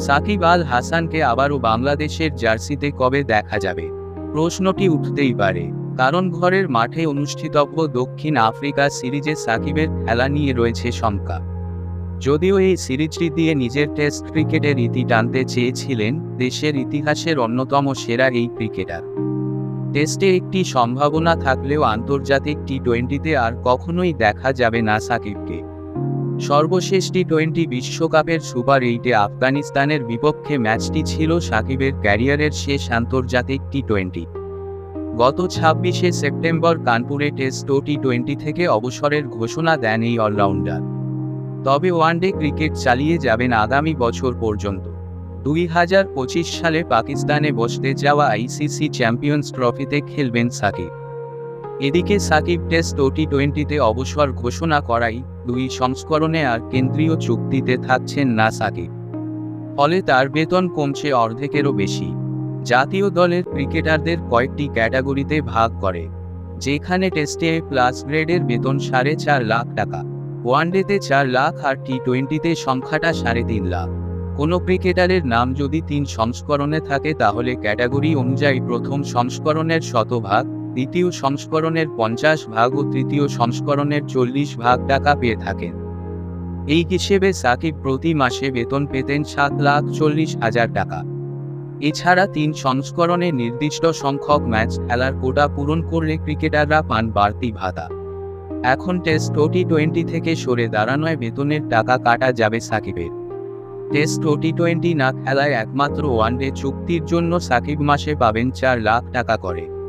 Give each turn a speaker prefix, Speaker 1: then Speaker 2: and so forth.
Speaker 1: সাকিব আল হাসানকে আবারও বাংলাদেশের জার্সিতে কবে দেখা যাবে? প্রশ্নটি উঠতেই পারে। কারণ ঘরের মাঠে অনুষ্ঠিতব্য দক্ষিণ আফ্রিকা সিরিজে সাকিবের খেলা নিয়ে রয়েছে শঙ্কা। যদিও এই সিরিজটি দিয়ে নিজের টেস্ট ক্রিকেটের ইতি টানতে চেয়েছিলেন, দেশের ইতিহাসের অন্যতম সেরা এই ক্রিকেটার। টেস্টে একটি সম্ভাবনা থাকলেও আন্তর্জাতিক টি টোয়েন্টিতে আর কখনোই দেখা যাবে না সাকিবকে। সর্বশেষ টি টোয়েন্টি বিশ্বকাপের সুপার এইটে আফগানিস্তানের বিপক্ষে ম্যাচটি ছিল সাকিবের ক্যারিয়ারের শেষ আন্তর্জাতিক টি টোয়েন্টি গত ছাব্বিশে সেপ্টেম্বর কানপুরে টেস্ট ও টি টোয়েন্টি থেকে অবসরের ঘোষণা দেন এই অলরাউন্ডার। তবে ওয়ানডে ক্রিকেট চালিয়ে যাবেন আগামী বছর পর্যন্ত। দুই হাজার পঁচিশ সালে পাকিস্তানে বসতে যাওয়া আইসিসি চ্যাম্পিয়ন্স ট্রফিতে খেলবেন সাকিব। এদিকে সাকিব টেস্ট ও টি টোয়েন্টিতে অবসর ঘোষণা করাই দুই সংস্করণে আর কেন্দ্রীয় চুক্তিতে থাকছেন না সাকিব। ফলে তার বেতন কমছে অর্ধেকেরও বেশি। জাতীয় দলের ক্রিকেটারদের কয়েকটি ক্যাটাগরিতে ভাগ করে, যেখানে টেস্টে প্লাস গ্রেডের বেতন সাড়ে চার লাখ টাকা, ওয়ানডেতে চার লাখ আর টি টোয়েন্টিতে সংখ্যাটা সাড়ে তিন লাখ। কোনো ক্রিকেটারের নাম যদি তিন সংস্করণে থাকে তাহলে ক্যাটাগরি অনুযায়ী প্রথম সংস্করণের শতভাগ দ্বিতীয় সংস্করণের পঞ্চাশ ভাগ ও তৃতীয় সংস্করণের চল্লিশ ভাগ টাকা পেয়ে থাকেন। এই হিসেবে সাকিব প্রতি মাসে বেতন পেতেন সাত লাখ চল্লিশ হাজার টাকা। এছাড়া তিন সংস্করণে নির্দিষ্ট সংখ্যক ম্যাচ খেলার কোটা পূরণ করলে ক্রিকেটাররা পান বাড়তি ভাতা। এখন টেস্ট টি টোয়েন্টি থেকে সরে দাঁড়ানোয় বেতনের টাকা কাটা যাবে সাকিবের। টেস্ট টি টোয়েন্টি না খেলায় একমাত্র ওয়ানডে চুক্তির জন্য সাকিব মাসে পাবেন চার লাখ টাকা করে।